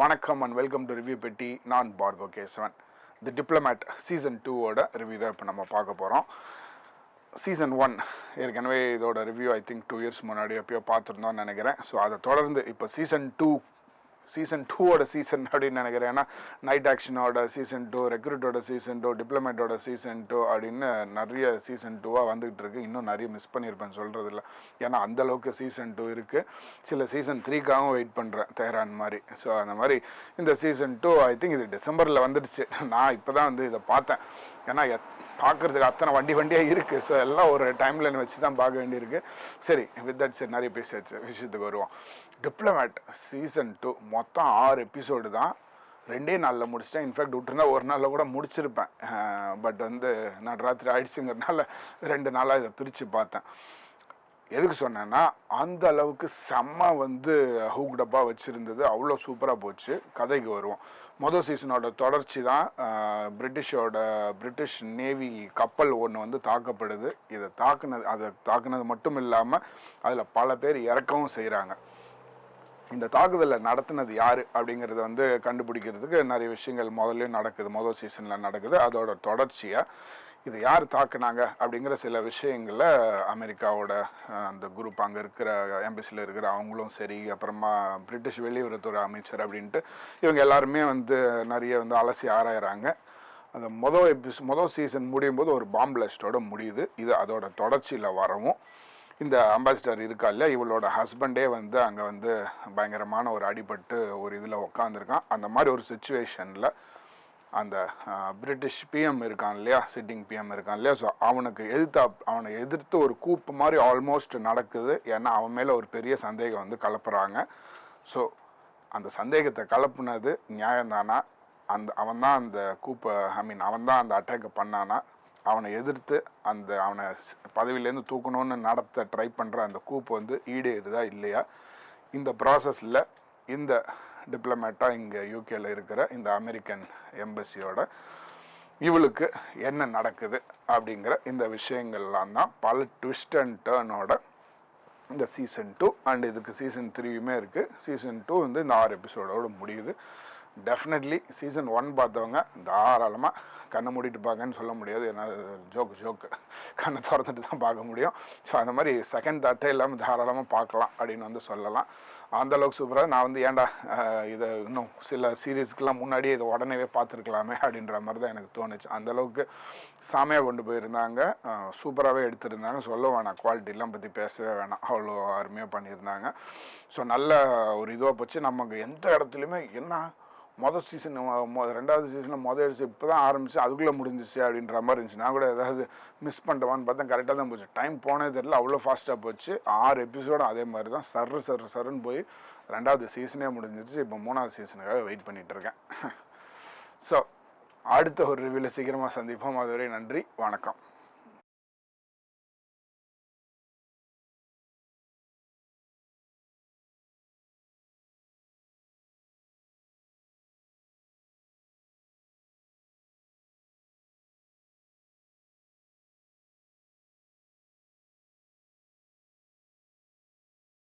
வணக்கம் and welcome to review பெட்டி நான் பார்கோ கேசவன். தி டிப்ளமேட் சீசன் டூவோட ரிவ்யூ தான் இப்போ நம்ம பார்க்க போகிறோம் சீசன் ஒன் ஏற்கனவே இதோட review I think two years முன்னாடி எப்பயோ பார்த்துருந்தோம்னு நினைக்கிறேன். ஸோ அதை தொடர்ந்து இப்போ சீசன் டூ சீசன் டூவோட சீசன் அப்படின்னு நினைக்கிறேன். ஏன்னா நைட் ஆக்ஷனோட சீசன் டூ ரெக்ரூட்டோட சீசன் டூ டிப்ளமேட்டோட சீசன் டூ அப்படின்னு நிறைய சீசன் டூவாக வந்துகிட்டு இருக்கு. இன்னும் நிறைய மிஸ் பண்ணியிருப்பேன் சொல்கிறது இல்லை ஏன்னா அந்த அளவுக்கு சீசன் டூ இருக்குது சில சீசன் த்ரீக்காகவும் வெயிட் பண்ணுறேன் தேரான் மாதிரி. ஸோ அந்த மாதிரி இந்த சீசன் டூ ஐ திங்க் இது டிசம்பரில் வந்துடுச்சு. நான் இப்போ தான் வந்து இதை பார்த்தேன். ஏன்னா எத் பார்க்குறதுக்கு அத்தனை வண்டி வண்டியாக இருக்குது ஸோ எல்லாம் ஒரு டைம் லைன் வச்சு தான் பார்க்க வேண்டியிருக்கு. சரி வித் தட் சரி நிறைய பேசியாச்சு. விஷயத்துக்கு வருவோம். டிப்ளமேட் சீசன் டூ மொத்தம் ஆறு எபிசோடு தான். ரெண்டே நாளில் முடிச்சிட்டேன். இன்ஃபேக்ட் விட்டுருந்தா ஒரு நாளில் கூட முடிச்சிருப்பேன். பட் வந்து நான் ராத்திரி ஆயிடுச்சுங்கிறதுனால ரெண்டு நாளாக இதை பிரித்து பார்த்தேன். எதுக்கு சொன்னேன்னா அந்த அளவுக்கு செம்ம வந்து ஹூக்டப்பாக வச்சுருந்தது. அவ்வளோ சூப்பராக போச்சு. கதைக்கு வருவோம். மொதல் சீசனோட தொடர்ச்சி தான். பிரிட்டிஷோட பிரிட்டிஷ் நேவி கப்பல் ஒன்று வந்து தாக்கப்படுது. இதை தாக்குனது அதை தாக்குனது மட்டும் இல்லாமல் அதில் பல பேர் இறக்கவும் செய்கிறாங்க இந்த தாக்குதலை நடத்தினது யார் அப்படிங்கிறத வந்து கண்டுபிடிக்கிறதுக்கு நிறைய விஷயங்கள் முதல்ல நடக்குது. முதல் சீசனில் நடக்குது. அதோட தொடர்ச்சியாக இது யார் தாக்குனாங்க அப்படிங்கிற சில விஷயங்களில் அமெரிக்காவோட அந்த குரூப் அங்கே இருக்கிற எம்பசியில் இருக்கிற அவங்களும் சரி அப்புறமா பிரிட்டிஷ் வெளியுறவுத்துறை அமைச்சர் அப்படின்ட்டு இவங்க எல்லாருமே வந்து நிறைய வந்து அலசி ஆராயிறாங்க. அந்த மொதல் எபிஸ் மொதல் சீசன் முடியும் போது ஒரு பாம்பிளஸ்டோட முடியுது. இது அதோட தொடர்ச்சியில் வரவும். இந்த அம்பாசிடர் இருக்கா இல்லையா? இவளோட ஹஸ்பண்டே வந்து அங்கே வந்து பயங்கரமான ஒரு அடிபட்டு ஒரு இதில் உக்காந்துருக்கான். அந்த மாதிரி ஒரு சுச்சுவேஷனில் அந்த பிரிட்டிஷ் பிஎம் இருக்கான் இல்லையா? சிட்டிங் பிஎம் இருக்கான் இல்லையா? ஸோ அவனுக்கு எதிர்த்து அவனை எதிர்த்து ஒரு கூப்பு மாதிரி ஆல்மோஸ்ட் நடக்குது. ஏன்னா அவன் மேலே ஒரு பெரிய சந்தேகம் வந்து கலப்புறாங்க. ஸோ அந்த சந்தேகத்தை கலப்புனது நியாயம்தானா அந்த அவன் தான் அந்த கூப்பை ஐ மீன் அவன் தான் அந்த அட்டாக்கை பண்ணானா? அவனை எதிர்த்து அந்த அவனை பதவியிலேருந்து தூக்கணும்னு நடத்த ட்ரை பண்ணுற அந்த கூப்பு வந்து ஈடேறுதா இல்லையா? இந்த ப்ராசஸில் இந்த டிப்ளமேட்டாக இங்கே யூகேல இருக்கிற இந்த அமெரிக்கன் எம்பசியோட இவளுக்கு என்ன நடக்குது அப்படிங்கிற இந்த விஷயங்கள்லாம் தான் பல ட்விஸ்ட் அண்ட் டேர்னோட இந்த சீசன் டூ அண்ட் இதுக்கு சீசன் த்ரீயுமே இருக்குது சீசன் டூ வந்து இந்த ஆறு எபிசோடோடு முடியுது. டெஃபினெட்லி சீசன் ஒன் பார்த்தவங்க தாராளமாக கண்ணை மூடிட்டு பார்க்கன்னு சொல்ல முடியாது. ஏன்னா ஜோக்கு ஜோக்கு கண்ணை திறந்துட்டு தான் பார்க்க முடியும். ஸோ அந்த மாதிரி செகண்ட் தாட்டே இல்லாமல் தாராளமாக பார்க்கலாம் அப்படின்னு வந்து சொல்லலாம். அந்த அளவுக்கு சூப்பராக நான் வந்து ஏன்டா இதை இன்னும் சில சீரீஸ்க்கெலாம் முன்னாடியே இதை உடனேவே பார்த்துருக்கலாமே அப்படின்ற மாதிரி தான் எனக்கு தோணுச்சு. அந்தளவுக்கு சாமியாக கொண்டு போயிருந்தாங்க. சூப்பராகவே எடுத்திருந்தாங்க. சொல்ல வேணாம். குவாலிட்டிலாம் பற்றி பேசவே வேணாம். அவ்வளோ அருமையாக பண்ணியிருந்தாங்க. ஸோ நல்ல ஒரு இதுவாக போச்சு. நமக்கு எந்த இடத்துலையுமே என்ன மொதல் சீசன் ரெண்டாவது சீசனில் மொதல் எடுத்து இப்போ தான் ஆரம்பிச்சு அதுக்குள்ளே முடிஞ்சிச்சு அப்படின்ற மாதிரி இருந்துச்சு. நான் கூட ஏதாவது மிஸ் பண்ணிட்டவான்னு பார்த்தா கரெக்டாக தான் போச்சு. டைம் போனே தெரியல அவ்வளோ ஃபாஸ்ட்டாக போச்சு. ஆறு எபிசோடும் அதே மாதிரி தான். சர்ரு சர்ரு சர்ருன்னு போய் ரெண்டாவது சீசனே முடிஞ்சிருச்சு. இப்போ மூணாவது சீசனுக்காக வெயிட் பண்ணிகிட்ருக்கேன் இருக்கேன். ஸோ அடுத்த ஒரு ரிவ்யூவில் சீக்கிரமாக சந்திப்போம். அதுவரை நன்றி வணக்கம்.